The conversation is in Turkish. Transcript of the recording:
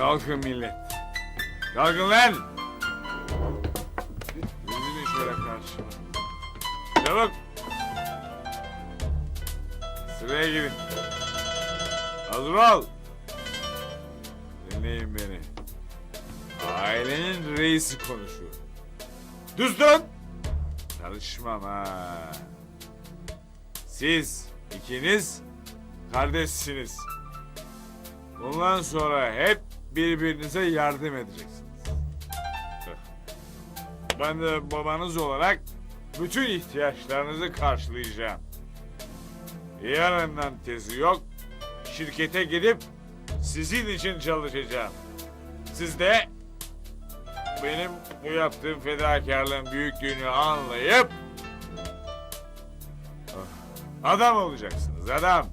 Kalkın millet. Kalkın lan. Dizilin şöyle karşıma. Çabuk. Sıraya girin. Hazır ol. Dinleyin beni. Ailenin reisi konuşuyor. Düzdün. Karışmam ha. Siz ikiniz kardeşsiniz. Bundan sonra hep birbirinize yardım edeceksiniz. Ben de babanız olarak bütün ihtiyaçlarınızı karşılayacağım. Yarından tezi yok. Şirkete gidip sizin için çalışacağım. Siz de benim bu yaptığım fedakarlığın büyüklüğünü anlayıp adam olacaksınız adam.